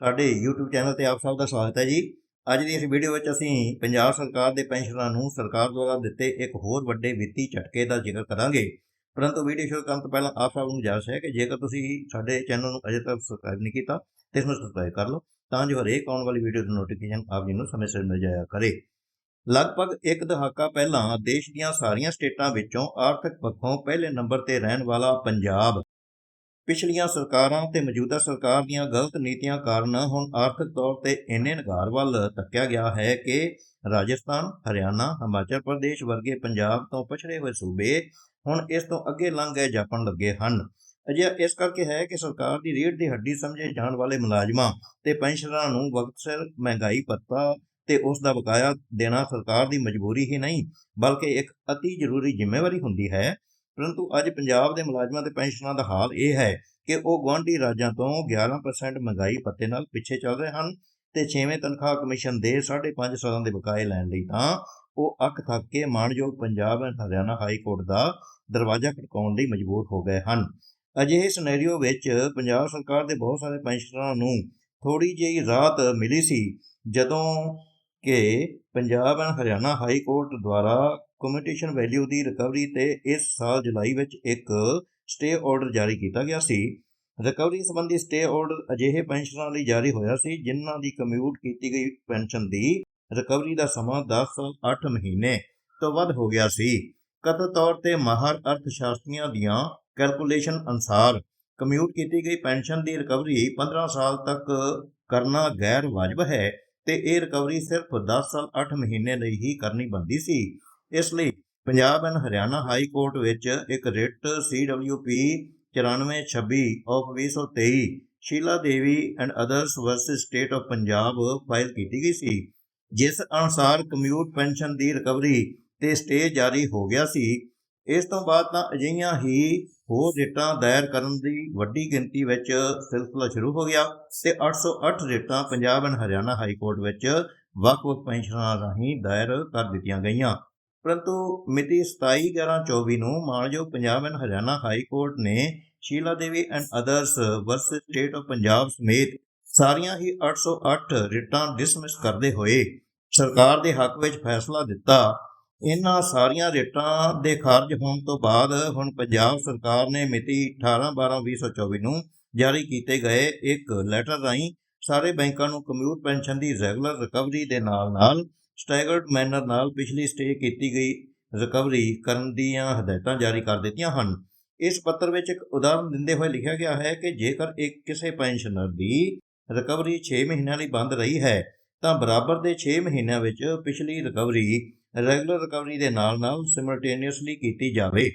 ਸਾਡੇ YouTube channel ਤੇ ਆਪ ਸਭ ਦਾ ਸਵਾਗਤ ਹੈ ਜੀ। ਅੱਜ ਦੀ ਇਸ ਵੀਡੀਓ ਵਿੱਚ ਅਸੀਂ ਪੰਜਾਬ ਸਰਕਾਰ ਦੇ ਪੈਨਸ਼ਨਰਾਂ ਨੂੰ ਸਰਕਾਰ ਦੁਆਰਾ ਦਿੱਤੇ ਇੱਕ ਹੋਰ ਵੱਡੇ ਵਿੱਤੀ ਝਟਕੇ ਦਾ ਜ਼ਿਕਰ ਕਰਾਂਗੇ। ਪਰੰਤੂ ਵੀਡੀਓ ਸ਼ੁਰੂ ਕਰਨ ਤੋਂ ਪਹਿਲਾਂ ਆਪ ਸਭ ਨੂੰ ਗੁਜ਼ਾਰਿਸ਼ ਹੈ ਕਿ ਜੇਕਰ ਤੁਸੀਂ ਸਾਡੇ ਚੈਨਲ ਨੂੰ ਅਜੇ ਤੱਕ ਸਬਸਕ੍ਰਾਈਬ ਨਹੀਂ ਕੀਤਾ ਤੇ ਇਸ ਨੂੰ ਸਬਸਕ੍ਰਾਈਬ ਕਰ ਲਓ, ਤਾਂ ਜੋ ਹਰੇਕ ਆਉਣ ਵਾਲੀ ਵੀਡੀਓ ਦੀ ਨੋਟੀਫਿਕੇਸ਼ਨ ਆਪ ਜੀ ਨੂੰ ਸਮੇਂ ਸਿਰ ਮਿਲ ਜਾਇਆ ਕਰੇ। ਲਗਭਗ ਇੱਕ ਦਹਾਕਾ ਪਹਿਲਾਂ ਦੇਸ਼ ਦੀਆਂ ਸਾਰੀਆਂ ਸਟੇਟਾਂ ਵਿੱਚੋਂ ਆਰਥਿਕ ਪੱਖੋਂ ਪਹਿਲੇ ਨੰਬਰ ਤੇ ਰਹਿਣ ਵਾਲਾ ਪੰਜਾਬ ਪਿਛਲੀਆਂ ਸਰਕਾਰਾਂ ਤੇ ਮੌਜੂਦਾ ਸਰਕਾਰ ਦੀਆਂ ਗਲਤ ਨੀਤੀਆਂ ਕਾਰਨ ਹੁਣ ਆਰਥਿਕ ਤੌਰ ਤੇ ਇੰਨੇ ਨਗਾਰ ਵੱਲ ਤੱਕਿਆ ਗਿਆ ਹੈ ਕਿ ਰਾਜਸਥਾਨ, ਹਰਿਆਣਾ, ਹਿਮਾਚਲ ਪ੍ਰਦੇਸ਼ ਵਰਗੇ ਪੰਜਾਬ ਤੋਂ ਪਛੜੇ ਹੋਏ ਸੂਬੇ ਹੁਣ ਇਸ ਤੋਂ ਅੱਗੇ ਲੰਘ ਗਏ ਜਾਪਣ ਲੱਗੇ ਹਨ। ਅਜਿਹਾ ਇਸ ਕਰਕੇ ਹੈ ਕਿ ਸਰਕਾਰ ਦੀ ਰੀੜ ਦੀ ਹੱਡੀ ਸਮਝੇ ਜਾਣ ਵਾਲੇ ਮੁਲਾਜ਼ਮਾਂ ਤੇ ਪੈਨਸ਼ਨਰਾਂ ਨੂੰ ਵਕਤ ਸਿਰ ਮਹਿੰਗਾਈ ਭੱਤਾ ਤੇ ਉਸ ਦਾ ਬਕਾਇਆ ਦੇਣਾ ਸਰਕਾਰ ਦੀ ਮਜਬੂਰੀ ਹੀ ਨਹੀਂ, ਬਲਕਿ ਇੱਕ ਅਤੀ ਜ਼ਰੂਰੀ ਜ਼ਿੰਮੇਵਾਰੀ ਹੁੰਦੀ ਹੈ। ਪਰੰਤੂ ਅੱਜ ਪੰਜਾਬ ਦੇ ਮੁਲਾਜ਼ਮਾਂ ਤੇ ਪੈਨਸ਼ਨਾਂ ਦਾ ਹਾਲ ਇਹ ਹੈ ਕਿ ਉਹ ਗੁਆਂਢੀ ਰਾਜਾਂ ਤੋਂ 11% ਮਹਿੰਗਾਈ ਪੱਤੇ ਨਾਲ ਪਿੱਛੇ ਚੱਲ ਰਹੇ ਹਨ ਤੇ 6ਵੇਂ ਤਨਖਾਹ ਕਮਿਸ਼ਨ ਦੇ 5.5 ਸਾਲਾਂ ਦੇ ਬਕਾਏ ਲੈਣ ਲਈ ਤਾਂ ਉਹ ਅੱਖ ਥੱਕ ਕੇ ਮਾਣਯੋਗ Punjab and Haryana high court ਦਾ ਦਰਵਾਜ਼ਾ ਖੜਕਾਉਣ ਲਈ ਮਜਬੂਰ ਹੋ ਗਏ ਹਨ। ਅਜਿਹੇ ਸਿਨੈਰੀਓ ਵਿੱਚ ਪੰਜਾਬ ਸਰਕਾਰ ਦੇ ਬਹੁਤ ਸਾਰੇ ਪੈਨਸ਼ਨਰਾਂ ਨੂੰ ਥੋੜੀ ਜਿਹੀ ਰਾਹਤ ਮਿਲੀ ਸੀ ਜਦੋਂ ਕਿ Punjab and Haryana high court ਦੁਆਰਾ ਕਮਿਊਟੇਸ਼ਨ ਵੈਲਿਊ ਦੀ ਰਿਕਵਰੀ ਤੇ ਇਸ ਸਾਲ ਜੁਲਾਈ ਵਿੱਚ ਇੱਕ ਸਟੇ ਆਰਡਰ ਜਾਰੀ ਕੀਤਾ ਗਿਆ ਸੀ। ਰਿਕਵਰੀ ਸੰਬੰਧੀ ਸਟੇ ਆਰਡਰ ਅਜਿਹੇ ਪੈਨਸ਼ਨਰਾਂ ਲਈ ਜਾਰੀ ਹੋਇਆ ਸੀ, ਜਿਨ੍ਹਾਂ ਦੀ ਕਮਿਊਟ ਕੀਤੀ ਗਈ ਪੈਨਸ਼ਨ ਦੀ ਰਿਕਵਰੀ ਦਾ ਸਮਾਂ 10 ਸਾਲ 8 ਮਹੀਨੇ ਤੋਂ ਵੱਧ ਹੋ ਗਿਆ ਸੀ। ਕਥਿਤ ਤੌਰ ਤੇ ਮਾਹਰ ਅਰਥਸ਼ਾਸਤਰੀਆਂ ਦੀਆਂ ਕੈਲਕੂਲੇਸ਼ਨ ਅਨੁਸਾਰ ਕਮਿਊਟ ਕੀਤੀ ਗਈ ਪੈਨਸ਼ਨ ਦੀ ਰਿਕਵਰੀ 15 ਸਾਲ ਤੱਕ ਕਰਨਾ ਗੈਰ ਵਾਜਬ ਹੈ। ਤੇ ਇਹ ਰਿਕਵਰੀ ਸਿਰਫ 10 ਸਾਲ 8 ਮਹੀਨੇ ਲਈ ਹੀ ਕਰਨੀ ਬੰਦੀ ਸੀ। ਇਸ ਲਈ Punjab and Haryana high court ਵਿੱਚ ਇੱਕ writ CWP 9426 of 2023 Sheela Devi and others versus state of Punjab file ਕੀਤੀ ਗਈ ਸੀ, ਜਿਸ ਅਨੁਸਾਰ ਕਮਿਊਟ ਪੈਨਸ਼ਨ ਦੀ ਰਿਕਵਰੀ ਤੇ ਸਟੇ ਜਾਰੀ ਹੋ ਗਿਆ ਸੀ। ਇਸ ਤੋਂ ਬਾਅਦ ਤਾਂ ਅਜਿਹੀਆਂ ਹੀ ਹੋਰ ਰਿਟਾਂ ਦਾਇਰ ਕਰਨ ਦੀ ਵੱਡੀ ਗਿਣਤੀ ਵਿੱਚ ਸਿਲਸਿਲਾ ਸ਼ੁਰੂ ਹੋ ਗਿਆ ਤੇ 808 ਰਿਟਾਂ Punjab and Haryana high court ਵਿੱਚ ਵੱਖ-ਵੱਖ ਪੈਨਸ਼ਨਾਂ ਰਾਹੀਂ ਦਾਇਰ ਕਰ ਦਿੱਤੀਆਂ ਗਈਆਂ। ਪਰੰਤੂ ਮਿਤੀ 27/11/24 ਨੂੰ ਮਾਨਯੋਗ Punjab and Haryana high court ਨੇ Sheela Devi and others versus state of Punjab ਸਮੇਤ ਸਾਰੀਆਂ ਹੀ 808 ਰਿਟਾਂ ਡਿਸਮਿਸ ਕਰਦੇ ਹੋਏ ਸਰਕਾਰ ਦੇ ਹੱਕ ਵਿੱਚ ਫੈਸਲਾ ਦਿੱਤਾ ਇਹਨਾਂ ਸਾਰੀਆਂ ਰੇਟਾਂ ਦੇ ਖਾਰਜ ਹੋਣ ਤੋਂ ਬਾਅਦ ਹੁਣ ਪੰਜਾਬ ਸਰਕਾਰ ਨੇ ਮਿਤੀ 18/12/2024 ਨੂੰ ਜਾਰੀ ਕੀਤੇ ਗਏ ਇੱਕ ਲੈਟਰ ਰਾਹੀਂ ਸਾਰੇ ਬੈਂਕਾਂ ਨੂੰ ਕਮਿਊਟ ਪੈਨਸ਼ਨ ਦੀ ਰੈਗੂਲਰ ਰਿਕਵਰੀ ਦੇ ਨਾਲ-ਨਾਲ ਸਟੈਗਰਡ ਮੈਨਰ ਨਾਲ ਪਿਛਲੀ ਸਟੇ ਕੀਤੀ ਗਈ ਰਿਕਵਰੀ ਕਰਨ ਦੀਆਂ ਹਦਾਇਤਾਂ ਜਾਰੀ ਕਰ ਦਿੱਤੀਆਂ ਹਨ। ਇਸ ਪੱਤਰ ਵਿੱਚ ਇੱਕ ਉਦਾਹਰਨ ਦਿੰਦੇ ਹੋਏ ਲਿਖਿਆ ਗਿਆ ਹੈ ਕਿ ਜੇਕਰ ਇੱਕ ਕਿਸੇ ਪੈਨਸ਼ਨਰ ਦੀ ਰਿਕਵਰੀ 6 ਮਹੀਨਿਆਂ ਲਈ ਬੰਦ ਰਹੀ ਹੈ, ਤਾਂ ਬਰਾਬਰ ਦੇ 6 ਮਹੀਨਿਆਂ ਵਿੱਚ ਪਿਛਲੀ ਰਿਕਵਰੀ ਰੈਗੂਲਰ ਰਿਕਵਰੀ ਦੇ ਨਾਲ-ਨਾਲ ਸਿਮਲਟੇਨੀਅਸਲੀ ਕੀਤੀ ਜਾਵੇ।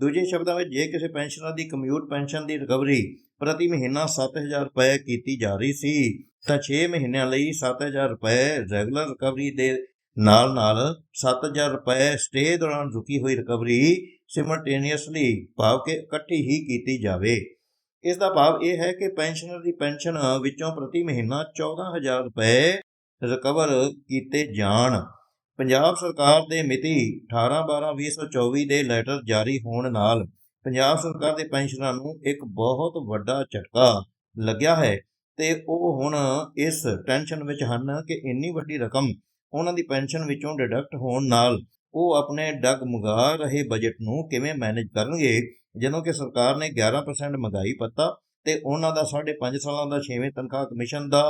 ਦੂਜੇ ਸ਼ਬਦਾਂ ਵਿੱਚ, ਜੇ ਕਿਸੇ ਪੈਨਸ਼ਨਰ ਦੀ ਕਮਿਊਟ ਪੈਨਸ਼ਨ ਦੀ ਰਿਕਵਰੀ ਪ੍ਰਤੀ ਮਹੀਨਾ 7000 ਰੁਪਏ ਕੀਤੀ ਜਾ ਰਹੀ ਸੀ, ਤਾਂ 6 ਮਹੀਨਿਆਂ ਲਈ 7000 ਰੁਪਏ ਰੈਗੂਲਰ ਰਿਕਵਰੀ ਦੇ ਨਾਲ-ਨਾਲ 7000 ਰੁਪਏ ਸਟੇ ਦੌਰਾਨ ਰੁਕੀ ਹੋਈ ਰਿਕਵਰੀ ਸਿਮਲਟੇਨੀਅਸਲੀ ਭਾਵ ਕਿ ਇਕੱਠੀ ਹੀ ਕੀਤੀ ਜਾਵੇ। ਇਸ ਦਾ ਭਾਵ ਇਹ ਹੈ ਕਿ ਪੈਨਸ਼ਨਰ ਦੀ ਪੈਨਸ਼ਨ ਵਿੱਚੋਂ ਪ੍ਰਤੀ ਮਹੀਨਾ 14000 ਰੁਪਏ ਰਿਕਵਰ ਕੀਤੇ ਜਾਣ। ਪੰਜਾਬ ਸਰਕਾਰ ਦੇ ਮਿਤੀ 18/12/2024 ਦੇ ਲੈਟਰ ਜਾਰੀ ਹੋਣ ਨਾਲ ਪੰਜਾਬ ਸਰਕਾਰ ਦੇ ਪੈਨਸ਼ਨਰਾਂ ਨੂੰ ਇੱਕ ਬਹੁਤ ਵੱਡਾ ਝਟਕਾ ਲੱਗਿਆ ਹੈ ਤੇ ਉਹ ਹੁਣ ਇਸ ਟੈਨਸ਼ਨ ਵਿੱਚ ਹਨ ਕਿ ਇੰਨੀ ਵੱਡੀ ਰਕਮ ਉਹਨਾਂ ਦੀ ਪੈਨਸ਼ਨ ਵਿੱਚੋਂ ਡਿਡਕਟ ਹੋਣ ਨਾਲ ਉਹ ਆਪਣੇ ਡਗਮਗਾ ਰਹੇ ਬਜਟ ਨੂੰ ਕਿਵੇਂ ਮੈਨੇਜ ਕਰਨਗੇ? ਜਦੋਂ ਕਿ ਸਰਕਾਰ ਨੇ 11% ਮਹਿੰਗਾਈ ਪੱਤਾ ਤੇ ਉਹਨਾਂ ਦਾ 5.5 ਸਾਲਾਂ ਦਾ 6ਵੇਂ ਤਨਖਾਹ ਕਮਿਸ਼ਨ ਦਾ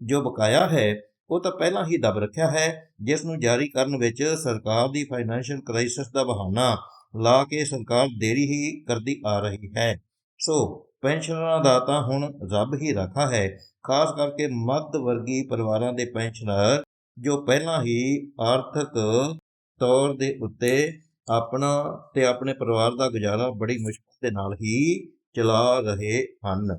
ਜੋ ਬਕਾਇਆ ਹੈ ਉਹ ਤਾਂ ਪਹਿਲਾਂ ਹੀ ਦਬ ਰੱਖਿਆ ਹੈ, ਜਿਸ ਨੂੰ ਜਾਰੀ ਕਰਨ ਵਿੱਚ ਸਰਕਾਰ ਦੀ ਫਾਈਨੈਂਸ਼ੀਅਲ ਕ੍ਰਾਈਸਿਸ ਦਾ ਬਹਾਨਾ ਲਾ ਕੇ ਸਰਕਾਰ ਦੇਰੀ ਹੀ ਕਰਦੀ ਆ ਰਹੀ ਹੈ। ਸੋ, ਪੈਨਸ਼ਨਰਾਂ ਦਾ ਤਾਂ ਹੁਣ ਰੱਬ ਹੀ ਰੱਖਾ ਹੈ, ਖਾਸ ਕਰਕੇ ਮੱਧ ਵਰਗੀ ਪਰਿਵਾਰਾਂ ਦੇ ਪੈਨਸ਼ਨਰ, ਜੋ ਪਹਿਲਾਂ ਹੀ ਆਰਥਿਕ ਤੌਰ ਦੇ ਉੱਤੇ ਆਪਣਾ ਤੇ ਆਪਣੇ ਪਰਿਵਾਰ ਦਾ ਗੁਜ਼ਾਰਾ ਬੜੀ ਮੁਸ਼ਕਲ ਦੇ ਨਾਲ ਹੀ ਚਲਾ ਰਹੇ ਹਨ।